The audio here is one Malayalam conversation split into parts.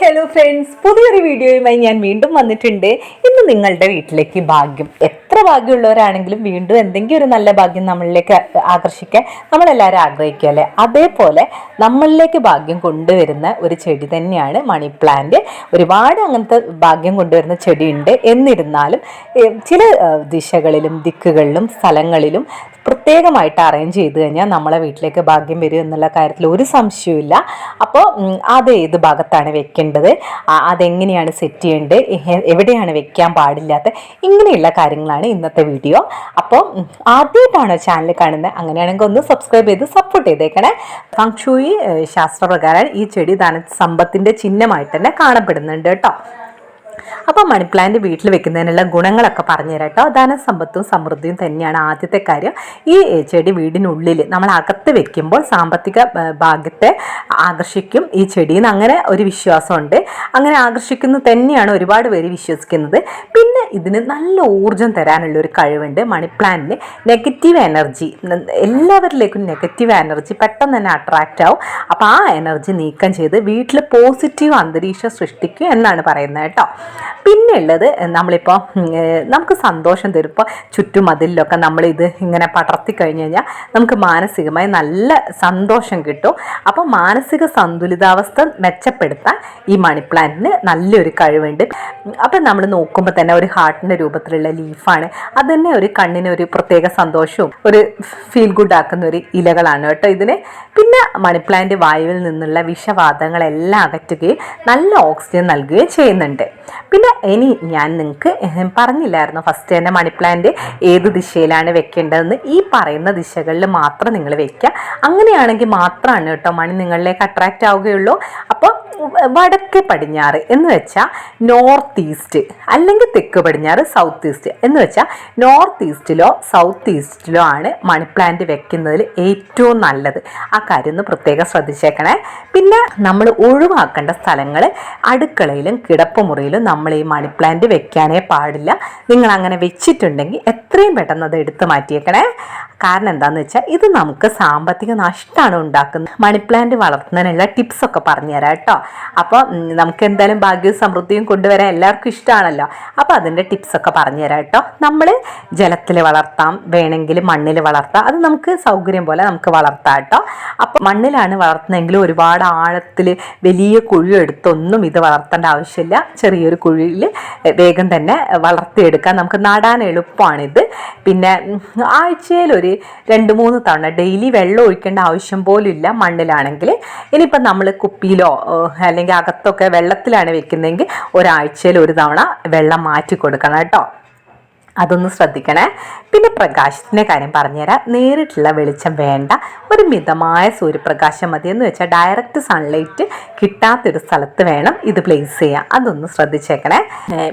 ഹലോ ഫ്രണ്ട്സ് പുതിയൊരു വീഡിയോയുമായി ഞാൻ വീണ്ടും വന്നിട്ടുണ്ട്. ഇന്ന് നിങ്ങളുടെ വീട്ടിലേക്ക് ഭാഗ്യം എത്ര ഭാഗ്യമുള്ളവരാണെങ്കിലും വീണ്ടും എന്തെങ്കിലും ഒരു നല്ല ഭാഗ്യം നമ്മളിലേക്ക് ആകർഷിക്കാൻ നമ്മളെല്ലാവരും ആഗ്രഹിക്കുക അല്ലേ? അതേപോലെ നമ്മളിലേക്ക് ഭാഗ്യം കൊണ്ടുവരുന്ന ഒരു ചെടി തന്നെയാണ് മണി പ്ലാന്റ്. ഒരുപാട് അങ്ങനത്തെ ഭാഗ്യം കൊണ്ടുവരുന്ന ചെടിയുണ്ട്. എന്നിരുന്നാലും ചില ദിശകളിലും ദിക്കുകളിലും സ്ഥലങ്ങളിലും പ്രത്യേകമായിട്ട് അറേഞ്ച് ചെയ്ത് കഴിഞ്ഞാൽ നമ്മളെ വീട്ടിലേക്ക് ഭാഗ്യം വരും എന്നുള്ള കാര്യത്തിൽ ഒരു സംശയവുമില്ല. അപ്പോൾ അത് ഏത് ഭാഗത്താണ് വെക്കേണ്ടത്? അതെങ്ങനെയാണ് സെറ്റ് ചെയ്യേണ്ടത്? എവിടെയാണ് വെക്കാൻ പാടില്ലാത്ത? ഇങ്ങനെയുള്ള കാര്യങ്ങളാണ് ഇന്നത്തെ വീഡിയോ. അപ്പോൾ ആദ്യമായിട്ടാണോ ചാനൽ കാണുന്നത്? അങ്ങനെയാണെങ്കിൽ ഒന്ന് സബ്സ്ക്രൈബ് ചെയ്ത് സപ്പോർട്ട് ചെയ്തേക്കണേ. ഫങ്ഷൂയി ശാസ്ത്രപ്രകാരം ഈ ചെടി ധന സമ്പത്തിന്റെ ചിഹ്നമായിട്ട് തന്നെ കാണപ്പെടുന്നുണ്ട് കേട്ടോ. അപ്പോൾ മണി പ്ലാന്റ് വീട്ടിൽ വെക്കുന്നതിനുള്ള ഗുണങ്ങളൊക്കെ പറഞ്ഞുതരാം കേട്ടോ. ധനസമ്പത്തും സമൃദ്ധിയും തന്നെയാണ് ആദ്യത്തെ കാര്യം. ഈ ചെടി വീടിനുള്ളിൽ നമ്മൾ അകത്ത് വെക്കുമ്പോൾ സാമ്പത്തിക ഭാഗ്യത്തെ ആകർഷിക്കും ഈ ചെടിയിൽ അങ്ങനെ ഒരു വിശ്വാസമുണ്ട്. അങ്ങനെ ആകർഷിക്കുന്നത് തന്നെയാണ് ഒരുപാട് പേര് വിശ്വസിക്കുന്നത്. പിന്നെ ഇതിന് നല്ല ഊർജം തരാനുള്ള ഒരു കഴിവുണ്ട് മണി പ്ലാന്റിന് നെഗറ്റീവ് എനർജി എല്ലാവരിലേക്കും നെഗറ്റീവ് എനർജി പെട്ടെന്ന് തന്നെ അട്രാക്റ്റ് ആവും. അപ്പോൾ ആ എനർജി നീക്കം ചെയ്ത് വീട്ടിൽ പോസിറ്റീവ് അന്തരീക്ഷം സൃഷ്ടിക്കും എന്നാണ് പറയുന്നത് കേട്ടോ. പിന്നെ ഉള്ളത് നമ്മളിപ്പോൾ നമുക്ക് സന്തോഷം തരും. ഇപ്പോൾ ചുറ്റുമതിലൊക്കെ നമ്മളിത് ഇങ്ങനെ പടർത്തി കഴിഞ്ഞ് കഴിഞ്ഞാൽ നമുക്ക് മാനസികമായി നല്ല സന്തോഷം കിട്ടും. അപ്പോൾ മാനസിക സന്തുലിതാവസ്ഥ മെച്ചപ്പെടുത്താൻ ഈ മണി പ്ലാന്റിന് നല്ലൊരു കഴിവുണ്ട്. അപ്പം നമ്മൾ നോക്കുമ്പോൾ തന്നെ ഒരു ഹാർട്ടിന്റെ രൂപത്തിലുള്ള ലീഫാണ്. അത് തന്നെ ഒരു കണ്ണിന് ഒരു പ്രത്യേക സന്തോഷവും ഒരു ഫീൽ ഗുഡ് ആക്കുന്ന ഒരു ഇലകളാണ് കേട്ടോ ഇതിന്. പിന്നെ മണി പ്ലാന്റ് വായുവിൽ നിന്നുള്ള വിഷവാതങ്ങളെല്ലാം അകറ്റുകയും നല്ല ഓക്സിജൻ നൽകുകയും ചെയ്യുന്നുണ്ട്. പിന്നെ ഇനി ഞാൻ നിങ്ങൾക്ക് പറഞ്ഞില്ലായിരുന്നു. ഫസ്റ്റ് തന്നെ മണി പ്ലാന്റ് ഏത് ദിശയിലാണ് വെക്കേണ്ടതെന്ന്. ഈ പറയുന്ന ദിശകളിൽ മാത്രം നിങ്ങൾ വെക്കുക അങ്ങനെയാണെങ്കിൽ മാത്രമാണ് കേട്ടോ മണി നിങ്ങളിലേക്ക് അട്രാക്റ്റ് ആവുകയുള്ളൂ. അപ്പോൾ വടക്ക് പടിഞ്ഞാറ് എന്ന് വെച്ചാൽ നോർത്ത് ഈസ്റ്റ് അല്ലെങ്കിൽ തെക്ക് പടിഞ്ഞാറ് സൗത്ത് ഈസ്റ്റ് എന്ന് വെച്ചാൽ നോർത്ത് ഈസ്റ്റിലോ സൗത്ത് ഈസ്റ്റിലോ ആണ് മണി പ്ലാന്റ് വെക്കുന്നതിൽ ഏറ്റവും നല്ലത്. ആ കാര്യം ഒന്ന് പ്രത്യേകം ശ്രദ്ധിച്ചേക്കണേ. പിന്നെ നമ്മൾ ഒഴിവാക്കേണ്ട സ്ഥലങ്ങൾ അടുക്കളയിലും കിടപ്പുമുറിയിലും നമ്മൾ ഈ മണി പ്ലാന്റ് വെക്കാനേ പാടില്ല. നിങ്ങൾ അങ്ങനെ വെച്ചിട്ടുണ്ടെങ്കിൽ എത്രയും പെട്ടെന്ന് അത് എടുത്തു മാറ്റിയേക്കണേ. കാരണം എന്താണെന്ന് വെച്ചാൽ ഇത് നമുക്ക് സാമ്പത്തിക നഷ്ടമാണ് ഉണ്ടാക്കുന്നത്. മണി പ്ലാന്റ് വളർത്തുന്നതിനുള്ള ടിപ്സ് ഒക്കെ പറഞ്ഞുതരാം കേട്ടോ. അപ്പോൾ നമുക്ക് എന്തായാലും ഭാഗ്യവും സമൃദ്ധിയും കൊണ്ടുവരാൻ എല്ലാവർക്കും ഇഷ്ടമാണല്ലോ. അപ്പോൾ അതിന്റെ ടിപ്സ് ഒക്കെ പറഞ്ഞുതരാം കേട്ടോ. നമ്മൾ ജലത്തിൽ വളർത്താം വേണമെങ്കിൽ മണ്ണിൽ വളർത്താം. അത് നമുക്ക് സൗകര്യം പോലെ നമുക്ക് വളർത്താം കേട്ടോ. അപ്പോൾ മണ്ണിലാണ് വളർത്തുന്നതെങ്കിൽ ഒരുപാട് ആഴത്തിൽ വലിയ കുഴി എടുത്തൊന്നും ഇത് വളർത്തേണ്ട ആവശ്യമില്ല. ചെറിയൊരു കുഴിയിൽ വേഗം തന്നെ വളർത്തിയെടുക്കാം. നമുക്ക് നടാൻ എളുപ്പമാണിത്. പിന്നെ ആഴ്ചയിൽ ഒരു രണ്ട് മൂന്ന് തവണ ഡെയിലി വെള്ളം ഒഴിക്കേണ്ട ആവശ്യം പോലും ഇല്ല മണ്ണിലാണെങ്കിൽ. ഇനിയിപ്പം നമ്മൾ കുപ്പിയിലോ അല്ലെങ്കിൽ അകത്തൊക്കെ വെള്ളത്തിലാണ് വെക്കുന്നതെങ്കിൽ ഒരാഴ്ചയിൽ ഒരു തവണ വെള്ളം മാറ്റി കൊടുക്കണം കേട്ടോ. അതൊന്ന് ശ്രദ്ധിക്കണേ. പിന്നെ പ്രകാശത്തിന്റെ കാര്യം പറഞ്ഞുതരാം. നേരിട്ടുള്ള വെളിച്ചം വേണ്ട. ഒരു മിതമായ സൂര്യപ്രകാശം മതി എന്ന് വെച്ചാൽ ഡയറക്റ്റ് സൺലൈറ്റ് കിട്ടാത്തൊരു സ്ഥലത്ത് വേണം ഇത് പ്ലേസ് ചെയ്യാൻ. അതൊന്ന് ശ്രദ്ധിച്ചേക്കണേ.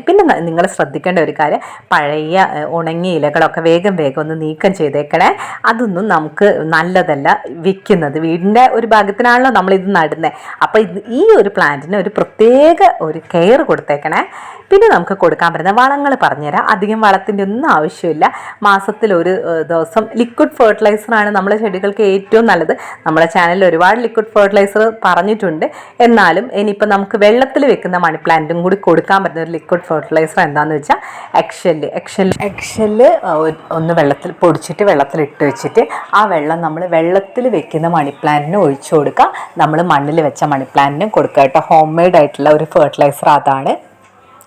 പിന്നെ നിങ്ങൾ ശ്രദ്ധിക്കേണ്ട ഒരു കാര്യം പഴയ ഉണങ്ങിയ ഇലകളൊക്കെ വേഗം വേഗം ഒന്ന് നീക്കം ചെയ്തേക്കണേ. അതൊന്നും നമുക്ക് നല്ലതല്ല വിൽക്കുന്നത് വീടിന്റെ ഒരു ഭാഗത്തിനാണല്ലോ നമ്മളിത് നടുന്നത് അപ്പോൾ ഇത് ഈ ഒരു പ്ലാന്റിന് ഒരു പ്രത്യേക ഒരു കെയർ കൊടുത്തേക്കണേ. പിന്നെ നമുക്ക് കൊടുക്കാൻ പറ്റുന്ന വളങ്ങൾ പറഞ്ഞുതരാം. അധികം വളത്തിന്റെ ഒന്നും ആവശ്യമില്ല. മാസത്തിൽ ഒരു ദിവസം ലിക്വിഡ് ഫെർട്ടിലൈസറാണ് നമ്മുടെ ചെടികൾക്ക് ഏറ്റവും നല്ലത്. നമ്മുടെ ചാനലിൽ ഒരുപാട് ലിക്വിഡ് ഫെർട്ടിലൈസർ പറഞ്ഞിട്ടുണ്ട്. എന്നാലും ഇനിയിപ്പോൾ നമുക്ക് വെള്ളത്തിൽ വെക്കുന്ന മണി പ്ലാന്റും കൂടി കൊടുക്കാൻ പറ്റുന്ന ഒരു ലിക്വിഡ് ഫെർട്ടിലൈസർ എന്താണെന്ന് വെച്ചാൽ എക്ഷൽ എക്ഷൽ എക്ഷൽ ഒന്ന് വെള്ളത്തിൽ പൊടിച്ചിട്ട് വെള്ളത്തിൽ ഇട്ട് വെച്ചിട്ട് ആ വെള്ളം നമ്മൾ വെള്ളത്തിൽ വെക്കുന്ന മണി പ്ലാന്റിന് ഒഴിച്ചു കൊടുക്കുക. നമ്മൾ മണ്ണിൽ വെച്ച മണി പ്ലാന്റിനും കൊടുക്കുക കേട്ടോ. ഹോം മെയ്ഡ് ആയിട്ടുള്ള ഒരു ഫെർട്ടിലൈസർ അതാണ്.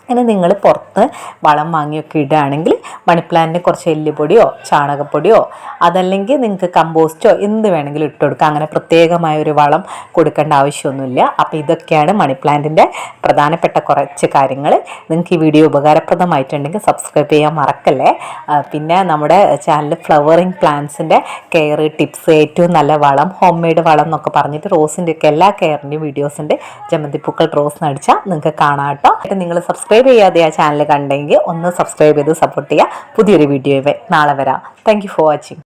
ഇനി നിങ്ങൾ പുറത്ത് വളം വാങ്ങിയൊക്കെ ഇടുകയാണെങ്കിൽ മണി പ്ലാന്റിന് കുറച്ച് എല്ലുപൊടിയോ ചാണകപ്പൊടിയോ അതല്ലെങ്കിൽ നിങ്ങൾക്ക് കമ്പോസ്റ്റോ എന്ത് വേണമെങ്കിലും ഇട്ട് കൊടുക്കാം. അങ്ങനെ പ്രത്യേകമായ ഒരു വളം കൊടുക്കേണ്ട ആവശ്യമൊന്നുമില്ല. അപ്പോൾ ഇതൊക്കെയാണ് മണിപ്ലാന്റിന്റെ പ്രധാനപ്പെട്ട കുറച്ച് കാര്യങ്ങൾ. നിങ്ങൾക്ക് ഈ വീഡിയോ ഉപകാരപ്രദമായിട്ടുണ്ടെങ്കിൽ സബ്സ്ക്രൈബ് ചെയ്യാൻ മറക്കല്ലേ? പിന്നെ നമ്മുടെ ചാനൽ ഫ്ലവറിങ് പ്ലാന്റ്സിന്റെ കെയർ ടിപ്സ് ഏറ്റവും നല്ല വളം ഹോം മെയ്ഡ് വളം എന്നൊക്കെ പറഞ്ഞിട്ട് റോസിന്റെ ഒക്കെ എല്ലാ കെയറിന്റെയും വീഡിയോസ് ഉണ്ട്. ജമന്തിപ്പൂക്കൾ റോസ് നടിച്ചാൽ നിങ്ങൾക്ക് കാണാം കേട്ടോ. നിങ്ങൾ സബ്സ്ക്രൈബ് ചെയ്യാതെ ആ ചാനൽ കണ്ടെങ്കിൽ ഒന്ന് സബ്സ്ക്രൈബ് ചെയ്ത് സപ്പോർട്ട് ചെയ്യുക. പുതിയൊരു വീഡിയോ നാളെ വരാം. Thank for watching